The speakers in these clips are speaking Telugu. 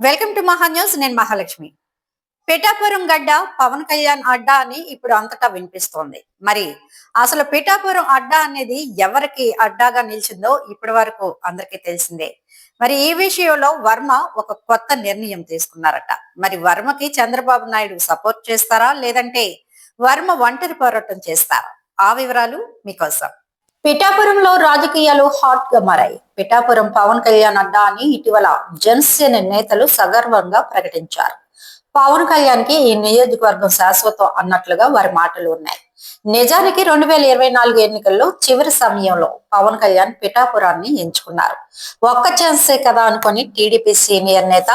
వెల్కమ్ టు మహా న్యూస్. నేను మహాలక్ష్మి. పిఠాపురం గడ్డ పవన్ కళ్యాణ్ అడ్డా అని ఇప్పుడు అంతటా వినిపిస్తోంది. మరి అసలు పిఠాపురం అడ్డా అనేది ఎవరికి అడ్డాగా నిలిచిందో ఇప్పటి వరకు అందరికీ తెలిసిందే. మరి ఈ విషయంలో వర్మ ఒక కొత్త నిర్ణయం తీసుకున్నారట. మరి వర్మకి చంద్రబాబు నాయుడు సపోర్ట్ చేస్తారా? లేదంటే వర్మ ఒంటరి పోరాటం చేస్తారా? ఆ వివరాలు మీకోసం. పిఠాపురంలో రాజకీయాలు హాట్గా మారాయి. పిఠాపురం పవన్ కళ్యాణ్ అడ్డా అని ఇటీవల జనసేన నేతలు సగర్వంగా ప్రకటించారు. పవన్ కళ్యాణ్కి ఈ నియోజకవర్గం శాశ్వతం అన్నట్లుగా వారి మాటలు ఉన్నాయి. నిజానికి రెండు వేల ఇరవై నాలుగు ఎన్నికల్లో చివరి సమయంలో పవన్ కళ్యాణ్ పిఠాపురాన్ని ఎంచుకున్నారు. ఒక్క ఛాన్సే కదా అనుకుని టీడీపీ సీనియర్ నేత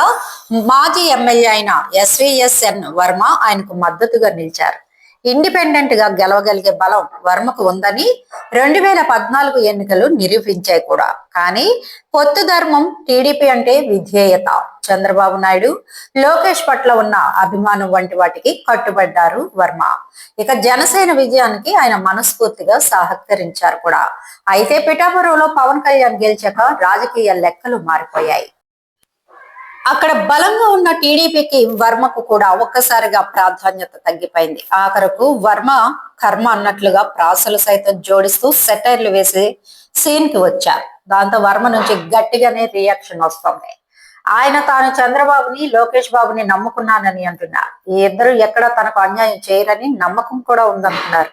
మాజీ ఎమ్మెల్యే అయిన ఎస్విఎస్ఎన్ వర్మ ఆయనకు మద్దతుగా నిలిచారు. ఇండిపెండెంట్గా గెలవగలిగే బలం వర్మకు ఉందని రెండు వేల పద్నాలుగు ఎన్నికలు నిరూపించాయి కూడా. కానీ పొత్తు ధర్మం టీడీపీ అంటే విధేయత. చంద్రబాబు నాయుడు లోకేష్ పట్ల ఉన్న అభిమానం వంటి వాటికి కట్టుబడ్డారు వర్మ. ఇక జనసేన విజయానికి ఆయన మనస్ఫూర్తిగా సహకరించారు కూడా. అయితే పిఠాపురంలో పవన్ కళ్యాణ్ గెలిచాక రాజకీయ లెక్కలు మారిపోయాయి. అక్కడ బలంగా ఉన్న టీడీపీకి వర్మకు కూడా ఒక్కసారిగా ప్రాధాన్యత తగ్గిపోయింది. ఆఖరకు వర్మ కర్మ అన్నట్లుగా ప్రాసలు సైతం జోడిస్తూ సెటైర్లు వేసి సీన్కి వచ్చారు. దాంతో వర్మ నుంచి గట్టిగానే రియాక్షన్ వస్తుంది. ఆయన తాను చంద్రబాబుని లోకేష్ బాబుని నమ్ముకున్నానని అంటున్నారు. ఈ ఇద్దరు ఎక్కడ తనకు అన్యాయం చేయరని నమ్మకం కూడా ఉందంటున్నారు.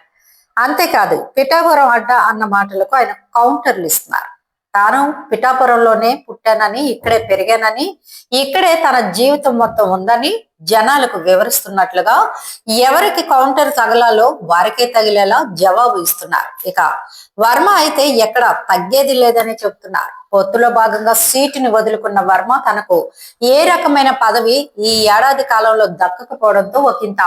అంతేకాదు పిఠాపురం అడ్డ అన్న మాటలకు ఆయన కౌంటర్లు ఇస్తున్నారు. తాను పిఠాపురంలోనే పుట్టానని ఇక్కడే పెరిగానని ఇక్కడే తన జీవితం మొత్తం ఉందని జనాలకు వివరిస్తున్నట్లుగా ఎవరికి కౌంటర్ తగలాలో వారికే తగిలేలా జవాబు ఇస్తున్నారు. ఇక వర్మ అయితే ఎక్కడ తగ్గేది లేదని చెప్తున్నారు. పొత్తులో భాగంగా సీటుని వదులుకున్న వర్మ తనకు ఏ రకమైన పదవి ఈ ఏడాది కాలంలో దక్కకపోవడంతో ఒకంత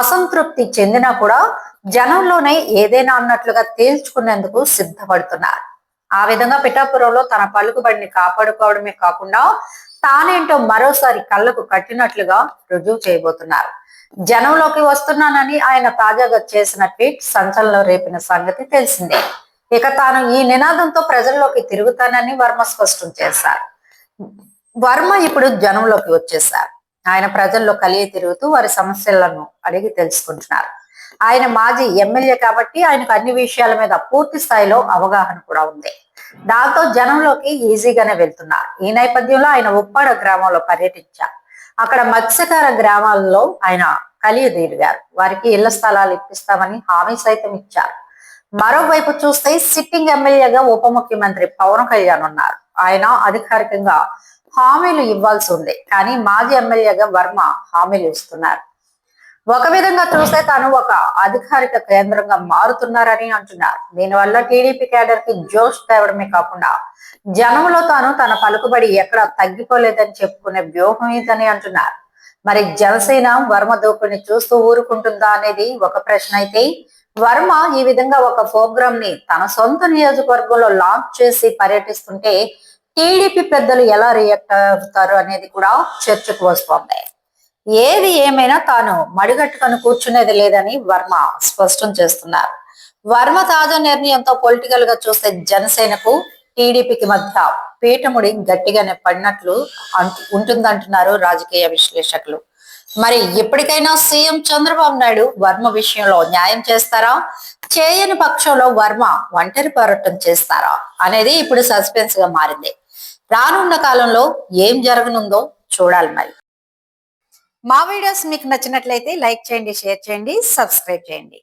అసంతృప్తి చెందినా కూడా జనంలోనే ఏదైనా అన్నట్లుగా తేల్చుకునేందుకు సిద్ధపడుతున్నారు. ఆ విధంగా పిఠాపురంలో తన పలుకుబడిని కాపాడుకోవడమే కాకుండా తానేంటో మరోసారి కళ్ళకు కట్టినట్లుగా రుజువు చేయబోతున్నారు. జనంలోకి వస్తున్నానని ఆయన తాజాగా చేసిన ట్వీట్ సంచలనం రేపిన సంగతి తెలిసిందే. ఇక తాను ఈ నినాదంతో ప్రజల్లోకి తిరుగుతానని వర్మ స్పష్టం చేశారు. వర్మ ఇప్పుడు జనంలోకి వచ్చేశారు. ఆయన ప్రజల్లో కలిగి తిరుగుతూ వారి సమస్యలను అడిగి తెలుసుకుంటున్నారు. ఆయన మాజీ ఎమ్మెల్యే కాబట్టి ఆయనకు అన్ని విషయాల మీద పూర్తి స్థాయిలో అవగాహన కూడా ఉంది. దాంతో జనంలోకి ఈజీగానే వెళ్తున్నారు. ఈ నేపథ్యంలో ఆయన ఉప్పాడ గ్రామంలో పర్యటించారు. అక్కడ మత్స్యకార గ్రామాల్లో ఆయన కలిగి వారికి ఇళ్ళ స్థలాలు ఇప్పిస్తామని హామీ సైతం ఇచ్చారు. మరోవైపు చూస్తే సిట్టింగ్ ఎమ్మెల్యేగా ఉప ముఖ్యమంత్రి పవన్ కళ్యాణ్ ఉన్నారు. ఆయన అధికారికంగా హామీలు ఇవ్వాల్సి ఉంది. కానీ మాజీ ఎమ్మెల్యేగా వర్మ హామీలు ఇస్తున్నారు. ఒక విధంగా చూస్తే తాను ఒక అధికారిక కేంద్రంగా మారుతున్నారని అంటున్నారు. దీనివల్ల టీడీపీ కేడర్కి జోష్ తేవడమే కాకుండా జనంలో తాను తన పలుకుబడి ఎక్కడ తగ్గిపోలేదని చెప్పుకునే వ్యూహం ఇదని అంటున్నారు. మరి జనసేన వర్మ దూకుని చూస్తూ ఊరుకుంటుందా అనేది ఒక ప్రశ్న అయితే వర్మ ఈ విధంగా ఒక ప్రోగ్రామ్ని తన సొంత నియోజకవర్గంలో లాంచ్ చేసి పర్యటిస్తుంటే టీడీపీ పెద్దలు ఎలా రియాక్ట్ అవుతారు అనేది కూడా చర్చకు వస్తోంది. ఏది ఏమైనా తాను మడిగట్టుకొని కూర్చునేది లేదని వర్మ స్పష్టం చేస్తున్నారు. వర్మ తాజా నిర్ణయంతో పొలిటికల్గా చూస్తే జనసేనకు టీడీపీకి మధ్య పీఠముడి గట్టిగానే పడినట్లు ఉంటుందంటున్నారు రాజకీయ విశ్లేషకులు. మరి ఎప్పటికైనా సీఎం చంద్రబాబు నాయుడు వర్మ విషయంలో న్యాయం చేస్తారా? చేయని పక్షంలో వర్మ ఒంటరి పోరాటం చేస్తారా? అనేది ఇప్పుడు సస్పెన్స్గా మారింది. రానున్న కాలంలో ఏం జరగనుందో చూడాలి మరి. మా వీడియోస్ మీకు నచ్చినట్లయితే లైక్ చేయండి షేర్ చేయండి సబ్స్క్రైబ్ చేయండి.